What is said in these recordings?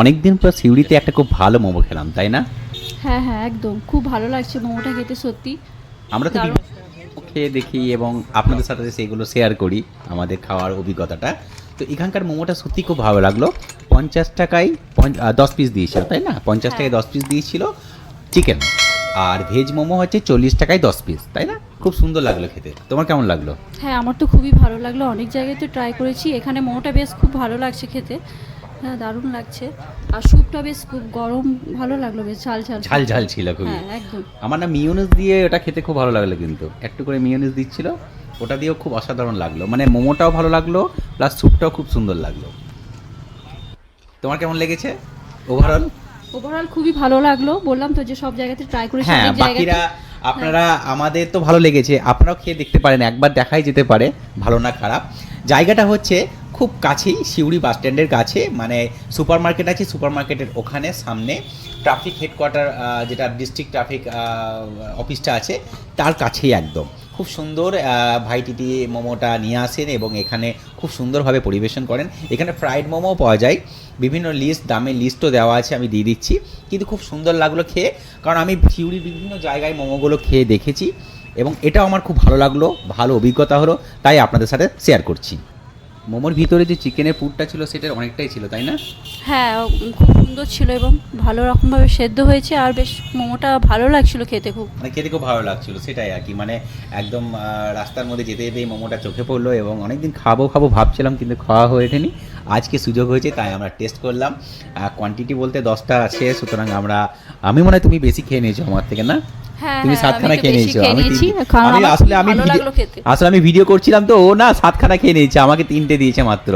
অনেক দিন পর সিউড়িতে একটা খুব ভালো মোমো খেলাম তাই না? হ্যাঁ হ্যাঁ একদম। খুব ভালো লাগছে মোমোটা খেতে সত্যি। আমরা তো খেয়ে দেখি এবং আপনাদের সাথে সেগুলো শেয়ার করি আমাদের খাওয়ার অভিজ্ঞতাটা। তো এখানকার মোমোটা সত্যি খুব ভালো লাগল। পঞ্চাশ টাকায় দশ পিস দিয়েছিল তাই না? পঞ্চাশ টাকায় দশ পিস দিয়েছিল চিকেন আর ভেজ মোমো হচ্ছে চল্লিশ টাকায় দশ পিস তাই না? খুব সুন্দর লাগল খেতে। তোমার কেমন লাগল? হ্যাঁ আমার তো খুবই ভালো লাগল। অনেক জায়গায় তো ট্রাই করেছি। এখানে মোমোটা বেশ খুব ভালো লাগছে খেতে। হ্যাঁ দারুণ লাগছে। আর স্যুপটা বেশ খুব গরম ভালো লাগল বেশ ঝাল ঝাল। ঝাল ঝাল ছিল খুবই। হ্যাঁ একদম। আমার না মিওনিজ দিয়ে ওটা খেতে খুব ভালো লাগল কিন্তু। একটু করে মিওনিজ দিচ্ছিল ওটা দিয়েও খুব অসাধারণ লাগল। মানে মোমোটাও ভালো লাগল প্লাস স্যুপটাও খুব সুন্দর লাগল। তোমার কেমন লেগেছে? ওভারঅল ওভারঅল খুবই ভালো লাগল। বললাম তো যে সব জায়গাতে ট্রাই করেছি হ্যাঁ বাকিরা আপনারা আমাদের তো ভালো লেগেছে। আপনারাও খেয়ে দেখতে পারেন একবার দেখাই যেতে পারে। ভালো না খারাপ। জায়গাটা হচ্ছে খুব কাছেই সিউড়ি বাস স্ট্যান্ডের কাছে মানে সুপার মার্কেট আছে সুপার মার্কেটের ওখানে সামনে ট্রাফিক হেডকোয়ার্টার যেটা ডিস্ট্রিক্ট ট্রাফিক অফিসটা আছে তার কাছেই একদম। খুব সুন্দর আহ, ভাই টিটি মোমোটা নিয়ে আসেন এবং এখানে খুব সুন্দরভাবে পরিবেশন করেন। এখানে ফ্রাইড মোমো পাওয়া যায়। বিভিন্ন লিস্ট দামের লিস্টও দেওয়া আছে আমি দিয়ে দিচ্ছি। কিন্তু খুব সুন্দর লাগল খেয়ে কারণ আমি সিউড়ির বিভিন্ন জায়গায় মোমোগুলো খেয়ে দেখেছি এবং এটাও আমার খুব ভালো লাগল ভালো অভিজ্ঞতা হলো তাই আপনাদের সাথে শেয়ার করছি। মোমোর ভিতরে যে চিকেনের পুরটা ছিল সেটার অনেকটাই ছিল তাই না? হ্যাঁ খুব সুন্দর ছিল এবং ভালো রকমভাবে সেদ্ধ হয়েছে আর বেশ মোমোটা ভালো লাগছিল খেতে খুব। মানে খেতে খুব ভালো লাগছিল সেটাই আর কি। মানে একদম রাস্তার মধ্যে যেতে যেতেই মোমোটা চোখে পড়ল এবং অনেকদিন খাব খাব ভাবছিলাম কিন্তু খাওয়া হয়ে ওঠেনি। আজকে সুযোগ হয়েছে তাই আমরা টেস্ট করলাম। কোয়ান্টিটি বলতে দশটা আছে সুতরাং আমরা আমি মনে হয় তুমি বেশি খেয়ে নিয়েছো আমার থেকে না? তুমি হ্যাঁ, সাতখানা খেয়ে নিয়েছো। আমি আমি আসলে আমি আসলে আমি ভিডিও করছিলাম তো ও না সাতখানা খেয়ে নিয়েছে আমাকে তিনটে দিয়েছে মাত্র।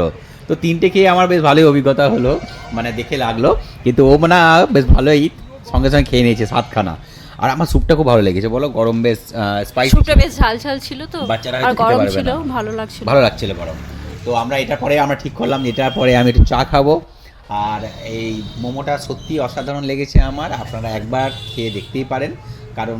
তো তিনটে খেয়ে আমার বেশ ভালোই অভিজ্ঞতা হলো মানে দেখে লাগল। কিন্তু ও মানে বেশ ভালোই সঙ্গে সঙ্গে খেয়ে নিয়েছে সাতখানা। আর আমার স্যুপটা খুব ভালো লেগেছে বলো গরম বেশ স্পাইসি স্যুপটা বেশ ঝাল ঝাল ছিল তো বাচ্চারা আর গরম ছিল ভালো লাগছিল। ভালো লাগছিল গরম। তো আমরা এটার পরে আমরা ঠিক করলাম এটার পরে আমি একটু চা খাব। আর এই মোমোটা সত্যি অসাধারণ লেগেছে আমার আপনারা একবার খেয়ে দেখতেই পারেন। কারণ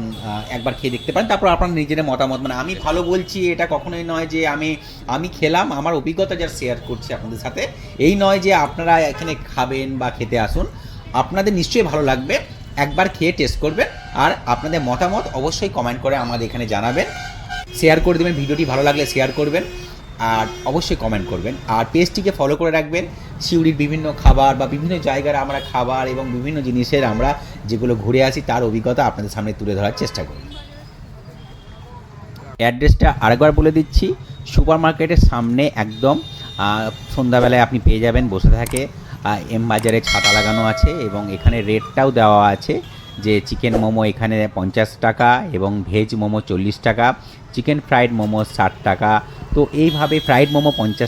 একবার খেয়ে দেখতে পারেন। তারপর আপনার নিজের মতামত। মানে আমি ভালো বলছি, এটা কখনোই নয় যে আমি আমি খেলাম, আমার অভিজ্ঞতা যা শেয়ার করছি আপনাদের সাথে। এই নয় যে আপনারা এখানে খাবেন বা খেতে আসুন। আপনাদের নিশ্চয়ই ভালো লাগবে। একবার খেয়ে টেস্ট করবেন। আর আপনাদের মতামত অবশ্যই কমেন্ট করে আমাদের এখানে জানাবেন। শেয়ার করে দেবেন, ভিডিওটি ভালো লাগলে শেয়ার করবেন। আর অবশ্যই কমেন্ট করবেন। আর পেজটিকে ফলো করে রাখবেন। সিউড়ির বিভিন্ন খাবার বা বিভিন্ন জায়গার আমরা খাবার এবং বিভিন্ন জিনিসের আমরা যেগুলো ঘুরে আসি, তার অভিজ্ঞতা আপনাদের সামনে তুলে ধরার চেষ্টা করি। অ্যাড্রেসটা আরেকবার বলে দিচ্ছি সুপার মার্কেটের সামনে একদম সন্ধ্যাবেলায় আপনি পেয়ে যাবেন, বসে থাকে এম বাজারে ছাতা লাগানো আছে এবং এখানে রেটটাও দেওয়া আছে যে চিকেন মোমো এখানে পঞ্চাশ টাকা এবং ভেজ মোমো চল্লিশ টাকা, চিকেন ফ্রাইড মোমো ষাট টাকা। তো এইভাবে ফ্রাইড মোমো পঞ্চাশ